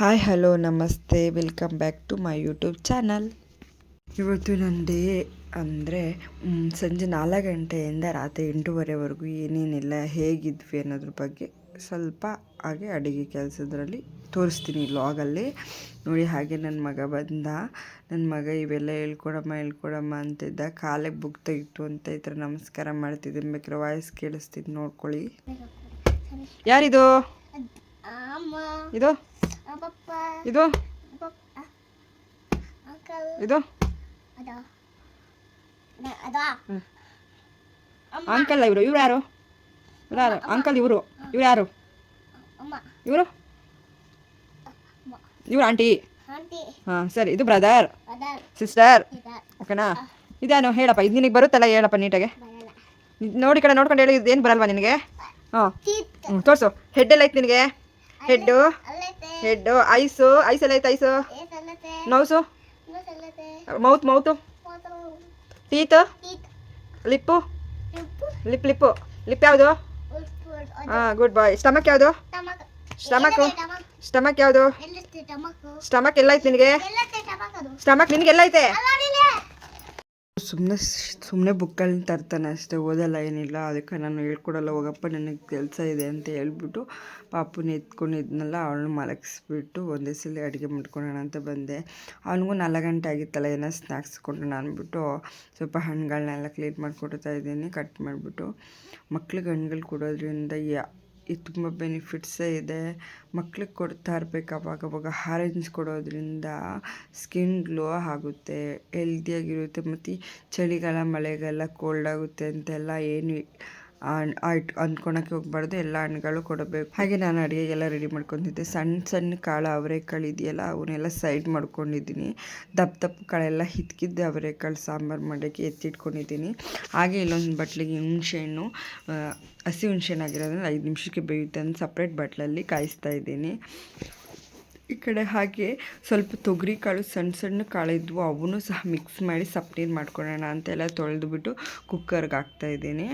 Hi hello ನಮಸ್ತೆ welcome back to my YouTube channel ಇವತ್ತು ನನ್ನ ಡೇ ಅಂದರೆ ಸಂಜೆ ನಾಲ್ಕು ಗಂಟೆಯಿಂದ ರಾತ್ರಿ ಎಂಟೂವರೆವರೆಗೂ ಏನೇನಿಲ್ಲ ಹೇಗಿದ್ವಿ ಅನ್ನೋದ್ರ ಬಗ್ಗೆ ಸ್ವಲ್ಪ ಹಾಗೆ ಅಡುಗೆ ಕೆಲಸದ್ರಲ್ಲಿ ತೋರಿಸ್ತೀನಿ ಲಾಗಲ್ಲಿ ನೋಡಿ ಹಾಗೆ ನನ್ನ ಮಗ ಬಂದ. ನನ್ನ ಮಗ ಇವೆಲ್ಲ ಹೇಳ್ಕೊಡಮ್ಮ ಹೇಳ್ಕೊಡಮ್ಮ ಅಂತಿದ್ದ. ಕಾಲಿಗೆ ಬುಕ್ ತೆಗಿತು ಅಂತ ಈ ಥರ ನಮಸ್ಕಾರ ಮಾಡ್ತಿದ್ದೀನಿ. ಬೇಕಾದ್ರೆ ವಾಯ್ಸ್ ಕೇಳಿಸ್ತಿದ್ದು ನೋಡ್ಕೊಳ್ಳಿ. ಯಾರಿದು? ಇದು? ಇದು? ಇದು? ಅಂಕಲ್ ಇವರು. ಇವ್ರು ಯಾರು? ಯಾರು? ಅಂಕಲ್ ಇವರು. ಇವ್ರು ಯಾರು? ಇವರು? ಇವ್ರು ಆಂಟಿ. ಹಾಂ ಸರಿ. ಇದು ಬ್ರದರ್ ಸಿಸ್ಟರ್ ಓಕೆನಾ? ಇದೇನು ಹೇಳಪ್ಪ. ಇದು ನಿನಗೆ ಬರುತ್ತಲ್ಲ? ಹೇಳಪ್ಪ ನೀಟಾಗೆ. ನೋಡಿ ಕಡೆ ನೋಡ್ಕೊಂಡು ಹೇಳಿ. ಏನು ಬರಲ್ವಾ ನಿನಗೆ? ಹಾಂ. ಹ್ಞೂ ತೋರಿಸು. ಹೆಡ್ ಎಲ್ಲ ಐತೆ ನಿನಗೆ? ಹೆಡ್ಡು ಹೆಡ್ಡು ಐಸು ಐಸ್ ಎಲ್ಲ ಐತೆ eyes nose mouth mouth teeth lip lip lip lip ಯಾವುದು? ಹಾ ಗುಡ್ ಬಾಯ್ ಸ್ಟಮಕ್ ಯಾವುದು? ಸ್ಟಮಕ್ ಸ್ಟಮಕ್ ಯಾವುದು? ಸ್ಟಮಕ್ ಎಲ್ಲ ಐತೆ ನಿನಗೆ? ಸ್ಟಮಕ್ ನಿನಗೆಲ್ಲ ಐತೆ ಸುಮ್ಮನೆ ಸುಮ್ಮನೆ ಬುಕ್ಕಲ್ಲಿ ತರ್ತಾನೆ ಅಷ್ಟೇ, ಓದಲ್ಲ ಏನಿಲ್ಲ, ಅದಕ್ಕೆ ನಾನು ಹೇಳ್ಕೊಡಲ್ಲ, ಹೋಗಪ್ಪ ನನಗೆ ಕೆಲಸ ಇದೆ ಅಂತ ಹೇಳ್ಬಿಟ್ಟು ಪಾಪುನ ಎತ್ಕೊಂಡಿದ್ನಲ್ಲ ಅವಳನ್ನ ಮಲಗಿಸ್ಬಿಟ್ಟು ಒಂದೇ ಸಲ ಅಡುಗೆ ಮಾಡ್ಕೊಳ್ಳೋಣ ಅಂತ ಬಂದೆ. ಅವನಿಗೂ ನಾಲ್ಕು ಗಂಟೆ ಆಗಿತ್ತಲ್ಲ, ಏನೋ ಸ್ನ್ಯಾಕ್ಸ್ ಕೊಡೋಣ ಅಂದ್ಬಿಟ್ಟು ಸ್ವಲ್ಪ ಹಣ್ಣುಗಳನ್ನೆಲ್ಲ ಕ್ಲೀನ್ ಮಾಡಿಕೊಡ್ತಾ ಇದ್ದೀನಿ, ಕಟ್ ಮಾಡಿಬಿಟ್ಟು ಮಕ್ಳಿಗೆ ಹಣ್ಣುಗಳು ಕೊಡೋದ್ರಿಂದ ಯಾ ಇದು ತುಂಬ ಬೆನಿಫಿಟ್ಸೇ ಇದೆ. ಮಕ್ಳಿಗೆ ಕೊಡ್ತಾ ಇರ್ಬೇಕು ಅವಾಗ ಆರೆಂಜ್ ಕೊಡೋದ್ರಿಂದ ಸ್ಕಿನ್ ಗ್ಲೋ ಆಗುತ್ತೆ ಹೆಲ್ದಿಯಾಗಿರುತ್ತೆ ಮತ್ತು ಚಳಿಗಾಲ ಮಳೆಗಾಲ ಕೋಲ್ಡ್ ಆಗುತ್ತೆ ಅಂತೆಲ್ಲ ಏನು ಆಯ್ತು, ಅಂದ್ಕೊಳಕ್ಕೆ ಹೋಗ್ಬಾರ್ದು, ಎಲ್ಲ ಹಣ್ಣುಗಳು ಕೊಡಬೇಕು. ಹಾಗೆ ನಾನು ಅಡುಗೆಗೆಲ್ಲ ರೆಡಿ ಮಾಡ್ಕೊತಿದ್ದೆ ಸಣ್ಣ ಸಣ್ಣ ಕಾಳು ಅವರೆಕಾಳು ಇದೆಯಲ್ಲ ಅವನ್ನೆಲ್ಲ ಸೈಡ್ ಮಾಡ್ಕೊಂಡಿದ್ದೀನಿ. ದಪ್ಪ ದಪ್ಪ ಕಾಳೆಲ್ಲ ಹಿತ್ಕಿದ್ದೆ ಅವರೆಕಾಳು ಸಾಂಬಾರು ಮಾಡೋಕ್ಕೆ ಎತ್ತಿಟ್ಕೊಂಡಿದ್ದೀನಿ. ಹಾಗೆ ಇಲ್ಲೊಂದು ಬಟ್ಲಿಗೆ ಹುಣಸೆಹಣ್ಣು ಹಣ್ಣು ಹಸಿ ಹುಣಸೆಹಣ್ಣು ಆಗಿರೋದ್ರಿಂದ ಐದು ನಿಮಿಷಕ್ಕೆ ಬೇಯುತ್ತೆ ಅಂತ ಸಪ್ರೇಟ್ ಬಟ್ಲಲ್ಲಿ ಕಾಯಿಸ್ತಾ ಇದ್ದೀನಿ. ಈ ಕಡೆ ಹಾಗೆ ಸ್ವಲ್ಪ ತೊಗರಿ ಕಾಳು ಸಣ್ಣ ಸಣ್ಣ ಕಾಳಿದ್ವು ಅವನು ಸಹ ಮಿಕ್ಸ್ ಮಾಡಿ ಸಪ್ ನೀರು ಮಾಡ್ಕೊಳ್ಳೋಣ ಅಂತೆಲ್ಲ ತೊಳೆದುಬಿಟ್ಟು ಕುಕ್ಕರ್ಗೆ ಹಾಕ್ತಾಯಿದ್ದೀನಿ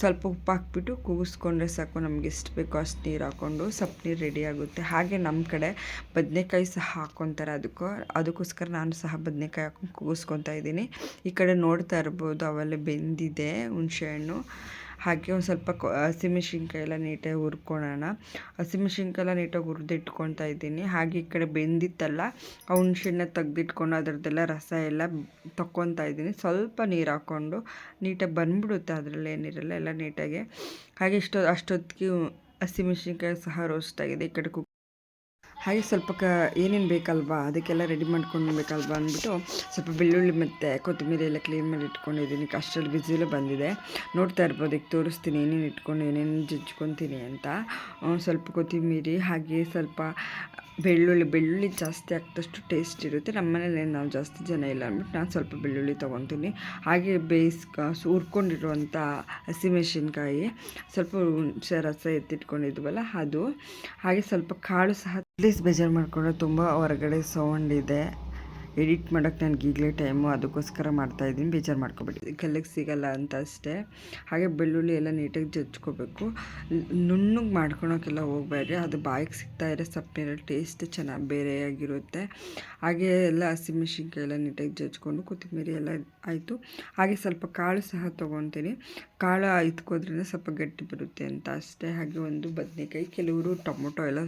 ಸ್ವಲ್ಪ ಉಪ್ಪು ಹಾಕ್ಬಿಟ್ಟು ಕೂಗಿಸ್ಕೊಂಡ್ರೆ ಸಾಕು, ನಮ್ಗೆ ಎಷ್ಟು ಬೇಕೋ ಅಷ್ಟು ನೀರು ಹಾಕ್ಕೊಂಡು ಸಪ್ ನೀರು ರೆಡಿ ಆಗುತ್ತೆ. ಹಾಗೆ ನಮ್ಮ ಕಡೆ ಬದನೆಕಾಯಿ ಸಹ ಹಾಕ್ಕೊತಾರೆ ಅದಕ್ಕೂ, ಅದಕ್ಕೋಸ್ಕರ ನಾನು ಸಹ ಬದನೆಕಾಯಿ ಹಾಕೊಂಡು ಕೂಗಿಸ್ಕೊತಾ ಇದ್ದೀನಿ. ಈ ಕಡೆ ನೋಡ್ತಾ ಇರ್ಬೋದು, ಅವೆಲ್ಲ ಬೆಂದಿದೆ ಹುಣಸೆಹಣ್ಣು ಹಾಗೆ ಒಂದು ಸ್ವಲ್ಪ ಕೊ ಹಸಿಮೆಣ್ಸಿನ್ಕಾಯಿ ಎಲ್ಲ ನೀಟಾಗಿ ಹುರ್ಕೊಳ್ಳೋಣ ಹಸಿಮೆಣ್ಸಿನ್ಕಾಯಿ ಎಲ್ಲ ನೀಟಾಗಿ ಹುರಿದಿಟ್ಕೊತಾ ಇದ್ದೀನಿ. ಹಾಗೆ ಈ ಕಡೆ ಬೆಂದಿತ್ತಲ್ಲ ಆ ಹುಣ್ಸೆಣ್ಣ ತೆಗ್ದಿಟ್ಕೊಂಡು ಅದರದ್ದೆಲ್ಲ ರಸ ಎಲ್ಲ ತಕ್ಕೊತಾ ಇದ್ದೀನಿ. ಸ್ವಲ್ಪ ನೀರು ಹಾಕ್ಕೊಂಡು ನೀಟಾಗಿ ಬಂದ್ಬಿಡುತ್ತೆ ಅದರಲ್ಲಿ ಏನಿರಲ್ಲ ಎಲ್ಲ ನೀಟಾಗಿ. ಹಾಗೆ ಇಷ್ಟು ಅಷ್ಟೊತ್ತಿಗೆ ಹಸಿಮೆಣ್ಸಿನ್ಕಾಯಿ ಸಹ ರೋಸ್ಟ್ ಆಗಿದೆ. ಈ ಕಡೆ ಕುಕ್ ಹಾಗೆ ಸ್ವಲ್ಪ ಕ ಏನೇನು ಬೇಕಲ್ವಾ? ಅದಕ್ಕೆಲ್ಲ ರೆಡಿ ಮಾಡ್ಕೊಳ್ಬೇಕಲ್ವಾ ಅಂದ್ಬಿಟ್ಟು ಸ್ವಲ್ಪ ಬೆಳ್ಳುಳ್ಳಿ ಮತ್ತು ಕೊತ್ತಂಬರಿ ಎಲ್ಲ ಕ್ಲೀನ್ ಮಾಡಿ ಇಟ್ಕೊಂಡಿದ್ದೀನಿ. ಅಷ್ಟರಲ್ಲಿ ಬಿಸಿಲು ಬಂದಿದೆ. ನೋಡ್ತಾ ಇರ್ಬೋದು, ಈಗ ತೋರಿಸ್ತೀನಿ ಏನೇನು ಇಟ್ಕೊಂಡು, ಏನೇನು ಜಜ್ಕೊತೀನಿ ಅಂತ. ಸ್ವಲ್ಪ ಕೊತ್ತಂಬರಿ, ಹಾಗೆ ಸ್ವಲ್ಪ ಬೆಳ್ಳುಳ್ಳಿ ಬೆಳ್ಳುಳ್ಳಿ ಜಾಸ್ತಿ ಹಾಕಿದಷ್ಟು ಟೇಸ್ಟ್ ಇರುತ್ತೆ. ನಮ್ಮ ಮನೇಲಿ ನಾವು ಜಾಸ್ತಿ ಜನ ಇಲ್ಲ ಅಂದ್ಬಿಟ್ಟು ನಾನು ಸ್ವಲ್ಪ ಬೆಳ್ಳುಳ್ಳಿ ತೊಗೊತೀನಿ. ಹಾಗೆ ಬೇಯಿಸ್ಕ ಹುರ್ಕೊಂಡಿರುವಂಥ ಹಸಿಮೆಣಸಿನ್ಕಾಯಿ ಸ್ವಲ್ಪ ಹುಣಸೆ ರಸ ಎತ್ತಿಟ್ಕೊಂಡಿದ್ವಲ್ಲ ಅದು. ಹಾಗೆ ಸ್ವಲ್ಪ ಕಾಳು ಸಹ ಪ್ಲೀಸ್ ಬೇಜಾರು ಮಾಡ್ಕೊಂಡ್ರೆ ತುಂಬ ಹೊರಗಡೆ ಸೌಂಡ್ ಇದೆ. ಎಡಿಟ್ ಮಾಡೋಕ್ಕೆ ನನಗೆ ಈಗಲೇ ಟೈಮು ಅದಕ್ಕೋಸ್ಕರ ಮಾಡ್ತಾಯಿದ್ದೀನಿ ಬೇಜಾರು ಮಾಡ್ಕೊಬೇಡಿ. ಕಲ್ಲಿಗೆ ಸಿಗಲ್ಲ ಅಂತ ಅಷ್ಟೇ. ಹಾಗೆ ಬೆಳ್ಳುಳ್ಳಿ ಎಲ್ಲ ನೀಟಾಗಿ ಜಜ್ಕೋಬೇಕು ನುಣ್ಣಗೆ ಮಾಡ್ಕೊಳೋಕ್ಕೆಲ್ಲ ಹೋಗ್ಬೇಡ್ರಿ. ಅದು ಬಾಯಿಗೆ ಸಿಗ್ತಾ ಇರೋ ಸಪ್ಪಿನ ಟೇಸ್ಟ್ ಚೆನ್ನಾಗಿ ಬೇರೆಯಾಗಿರುತ್ತೆ ಹಾಗೆ ಎಲ್ಲ ಹಸಿಮೆಣ್ಸಿನ್ಕಾಯಿ ಎಲ್ಲ ನೀಟಾಗಿ ಜಜ್ಕೊಂಡು ಕೊತ್ತಂಬರಿ ಎಲ್ಲ ಆಯಿತು. ಹಾಗೆ ಸ್ವಲ್ಪ ಕಾಳು ಸಹ ತೊಗೊತೀನಿ. ಕಾಳು ಇತ್ಕೋದ್ರಿಂದ ಸ್ವಲ್ಪ ಗಟ್ಟಿ ಬರುತ್ತೆ ಅಂತ ಅಷ್ಟೇ. ಹಾಗೆ ಒಂದು ಬದನೆಕಾಯಿ, ಕೆಲವರು ಟೊಮೊಟೊ ಎಲ್ಲ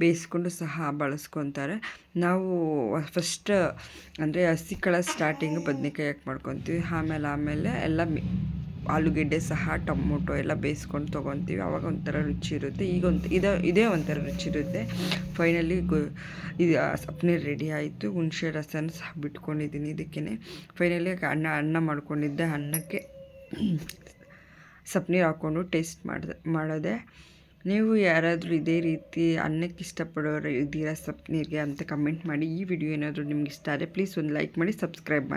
ಬೇಯಿಸ್ಕೊಂಡು ಸಹ ಬಳಸ್ಕೊತಾರೆ. ನಾವು ಫಸ್ಟ್ ಅಂದರೆ ಹಸಿ ಕಳೆ ಸ್ಟಾರ್ಟಿಂಗು ಬದನೆಕಾಯಿ ಹಾಕಿ ಮಾಡ್ಕೊತೀವಿ. ಆಮೇಲೆ ಆಮೇಲೆ ಎಲ್ಲ ಆಲೂಗೆಡ್ಡೆ ಸಹ, ಟೊಮೊಟೊ ಎಲ್ಲ ಬೇಯಿಸ್ಕೊಂಡು ತೊಗೊತೀವಿ. ಆವಾಗ ಒಂಥರ ರುಚಿ ಇರುತ್ತೆ. ಈಗ ಒಂದು ಇದು, ಇದೇ ಒಂಥರ ರುಚಿ ಇರುತ್ತೆ. ಫೈನಲಿ ಗೊ, ಇದು ಸಪ್ನೆ ರೆಡಿ ಆಯಿತು. ಹುಣಸೆ ರಸನ ಸಹ ಬಿಟ್ಕೊಂಡಿದ್ದೀನಿ ಇದಕ್ಕೇ ಫೈನಲಿ ಅನ್ನ ಅನ್ನ ಮಾಡ್ಕೊಂಡಿದ್ದೆ. ಅನ್ನಕ್ಕೆ ಸಪ್ನೀರು ಹಾಕ್ಕೊಂಡು ಟೇಸ್ಟ್ ಮಾಡಿದೆ, ಮಾಡೋದೆ. ನೀವು ಯಾರಾದರೂ ಇದೇ ರೀತಿ ಅನ್ನಕ್ಕೆ ಇಷ್ಟಪಡೋರು ಇದ್ದೀರಾ ಸಪ್ನೀರಿಗೆ ಅಂತ ಕಮೆಂಟ್ ಮಾಡಿ ಈ ವಿಡಿಯೋ ಏನಾದರೂ ನಿಮ್ಗೆ ಇಷ್ಟ ಆದರೆ ಪ್ಲೀಸ್ ಒಂದು ಲೈಕ್ ಮಾಡಿ ಸಬ್ಸ್ಕ್ರೈಬ್ ಮಾಡಿ.